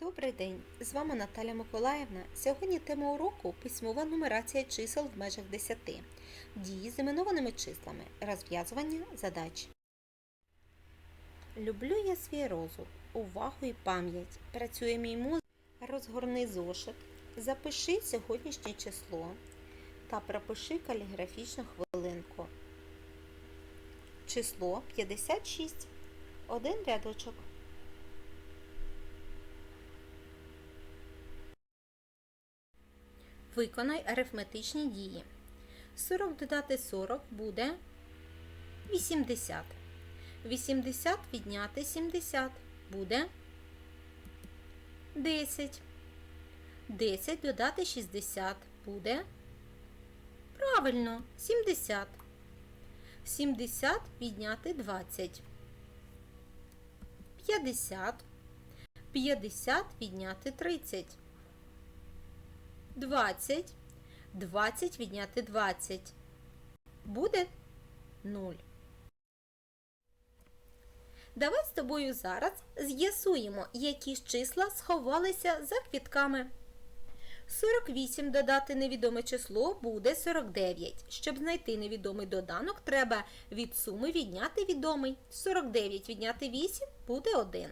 Добрий день! З вами Наталя Миколаївна. Сьогодні тема уроку письмова нумерація чисел в межах 10. Дії з іменованими числами. Розв'язування задач. Люблю я свій розум, увагу і пам'ять. Працює мій мозок. Розгорни зошит. Запиши сьогоднішнє число та пропиши каліграфічну хвилинку. Число 56. Один рядочок. Виконай арифметичні дії. 40 додати 40 буде 80. 80 відняти 70 буде 10. 10 додати 60 буде правильно 70. 70 відняти 20. 50. 50 відняти 30. 20. 20 відняти 20. Буде 0. Давай з тобою зараз з'ясуємо, які ж числа сховалися за квітками. 48 додати невідоме число буде 49. Щоб знайти невідомий доданок, треба від суми відняти відомий. 49 відняти 8 буде 1.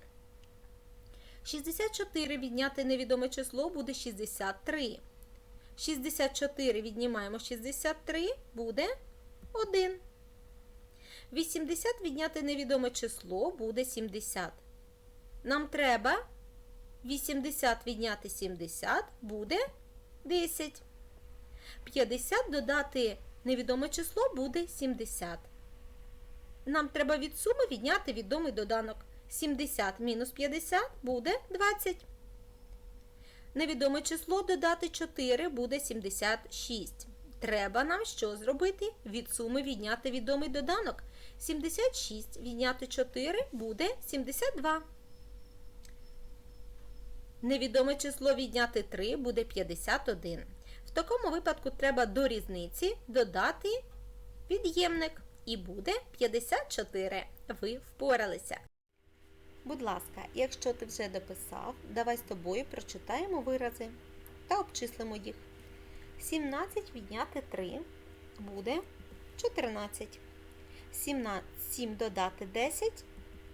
64 відняти невідоме число буде 63. 64 віднімаємо 63 буде 1. 80 відняти невідоме число буде 70. Нам треба 80 відняти 70 буде 10. 50 додати невідоме число буде 70. Нам треба від суми відняти відомий доданок. 70 мінус 50 буде 20. Невідоме число додати 4 буде 76. Треба нам що зробити? Від суми відняти відомий доданок. 76 відняти 4 буде 72. Невідоме число відняти 3 буде 51. В такому випадку треба до різниці додати від'ємник. І буде 54. Ви впоралися. Будь ласка, якщо ти вже дописав, давай з тобою прочитаємо вирази та обчислимо їх. 17 відняти 3 буде 14. 7 додати 10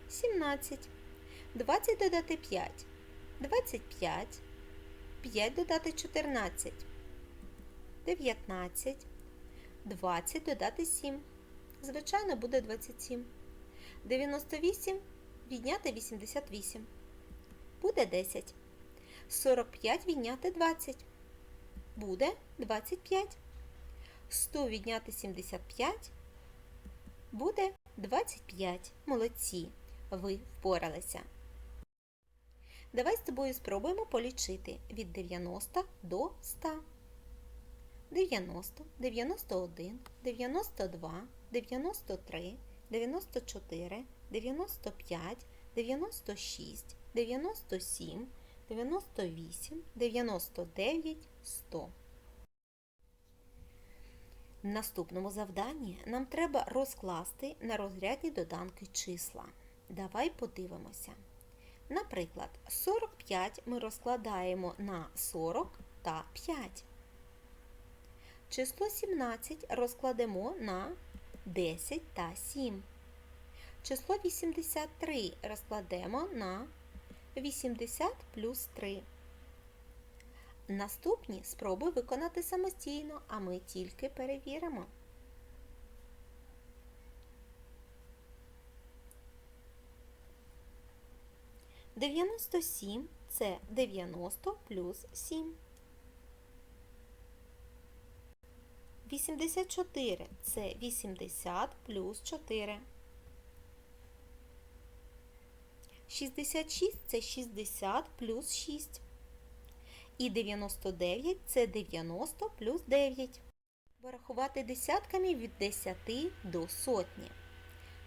17. 20 додати 5 25. 5 додати 14 19. 20 додати 7. Звичайно, буде 27. 98 відняти 88. Буде 10. 45 відняти 20. Буде 25. 100 відняти 75. Буде 25. Молодці. Ви впоралися. Давай з тобою спробуємо полічити від 90 до 100. 90, 91, 92, 93, 94, 95, 96, 97, 98, 99, 100. В наступному завданні нам треба розкласти на розрядні доданки числа. Давай подивимося. Наприклад, 45 ми розкладаємо на 40 та 5. Число 17 розкладемо на 10 та 7. Число 83 розкладемо на 80 плюс 3. Наступні спробуй виконати самостійно, а ми тільки перевіримо. Дев'яносто сім це 90 плюс 7. 84 це 80 плюс 4. 66 це 60 плюс 6. І 99 це 90 плюс 9. Порахувати десятками від 10 до сотні.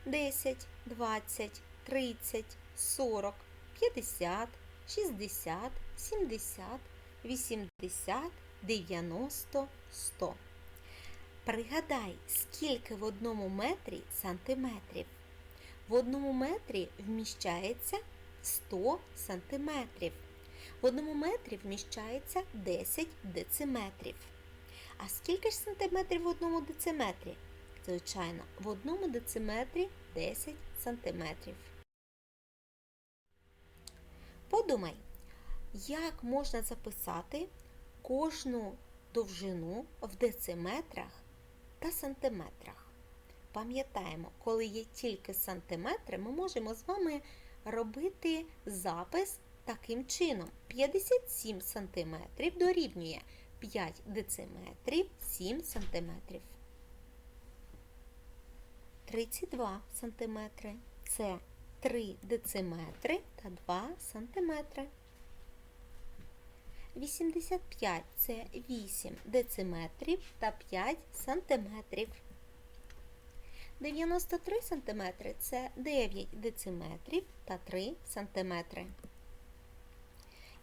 10, 20, 30, 40, 50, 60, 70, 80, 90, 100. Пригадай, скільки в одному метрі сантиметрів. В одному метрі вміщається 100 сантиметрів. В одному метрі вміщається 10 дециметрів. А скільки ж сантиметрів в одному дециметрі? Звичайно, в одному дециметрі 10 сантиметрів. Подумай, як можна записати кожну довжину в дециметрах та сантиметрах. Пам'ятаємо, коли є тільки сантиметри, ми можемо з вами робити запис таким чином. 57 сантиметрів дорівнює 5 дециметрів 7 сантиметрів. 32 сантиметри – це 3 дециметри та 2 сантиметри. 85 – це 8 дециметрів та 5 сантиметрів. 93 сантиметри – це 9 дециметрів та 3 сантиметри.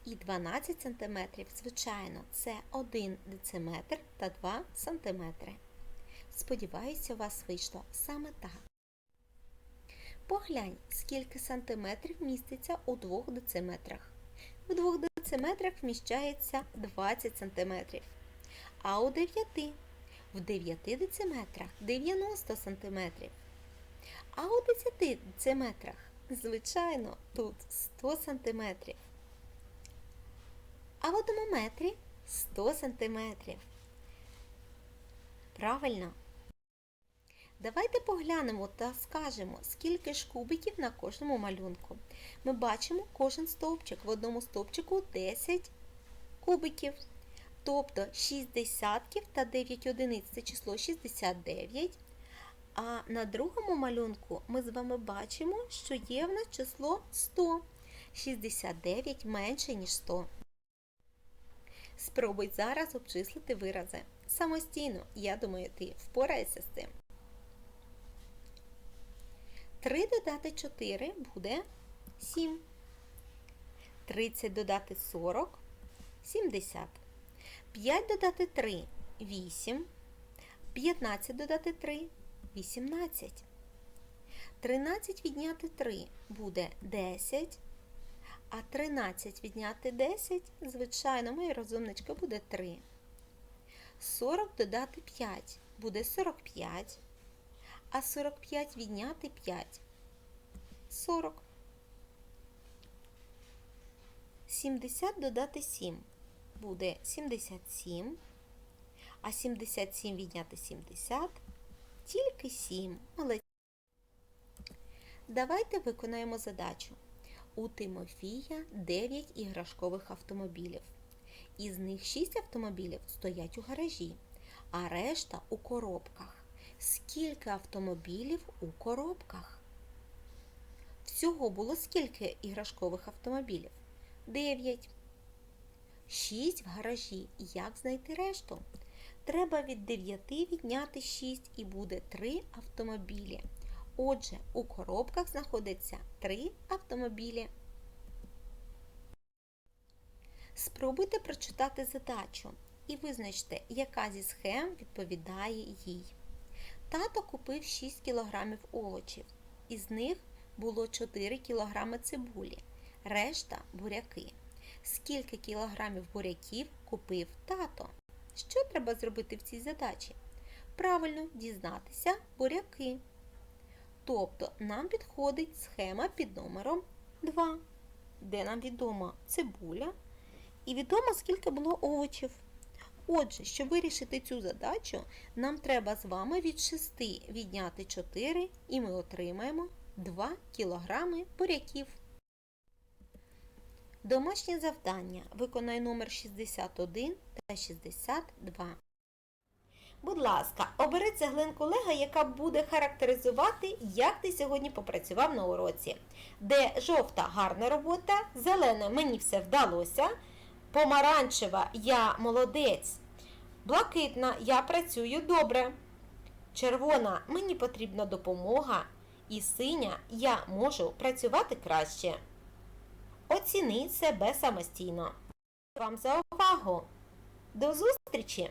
І 12 сантиметрів, звичайно, це 1 дециметр та 2 сантиметри. Сподіваюся, у вас вийшло саме так. Поглянь, скільки сантиметрів міститься у 2 дециметрах. В 2 дециметрах вміщається 20 сантиметрів. А у 9 в 9 дециметрах 90 сантиметрів. А у 10 дециметрах, звичайно, тут 100 сантиметрів. А в одному метрі 100 сантиметрів. Правильно. Давайте поглянемо та скажемо, скільки ж кубиків на кожному малюнку. Ми бачимо кожен стовпчик. В одному стовпчику 10 кубиків. Тобто 6 десятків та 9 одиниць це число 69. А на другому малюнку ми з вами бачимо, що є в нас число 100. 69 менше, ніж 100. Спробуй зараз обчислити вирази. Самостійно, я думаю, ти впораєшся з цим. 3 додати 4 буде 7. 30 додати 40 70. 5 додати 3 8. 15 додати 3 18. 13 відняти 3 буде 10. А 13 відняти 10, звичайно, моя розумничка буде 3. 40 додати 5 буде 45. А 45 відняти 5 40. 70 додати 7 буде 77. А 77 відняти 70 тільки 7. Молодці. Давайте виконаємо задачу. У Тимофія 9 іграшкових автомобілів. Із них 6 автомобілів стоять у гаражі, а решта у коробках. Скільки автомобілів у коробках? Всього було скільки іграшкових автомобілів? 9. 6 в гаражі. Як знайти решту? Треба від 9 відняти 6 і буде 3 автомобілі. Отже, у коробках знаходиться 3 автомобілі. Спробуйте прочитати задачу і визначте, яка зі схем відповідає їй. Тато купив 6 кг овочів. Із них було 4 кг цибулі, решта буряки. Скільки кілограмів буряків купив тато? Що треба зробити в цій задачі? Правильно дізнатися буряки. Тобто нам підходить схема під номером 2, де нам відома цибуля і відомо, скільки було овочів. Отже, щоб вирішити цю задачу, нам треба з вами від 6 відняти 4 і ми отримаємо 2 кілограми буряків. Домашнє завдання. Виконай номер 61 та 62. Будь ласка, обери цеглинку Лего, яка буде характеризувати, як ти сьогодні попрацював на уроці. Де жовта гарна робота, зелена мені все вдалося, помаранчева я молодець, блакитна я працюю добре. Червона мені потрібна допомога. І синя я можу працювати краще. Оціни себе самостійно. Вам за увагу! До зустрічі!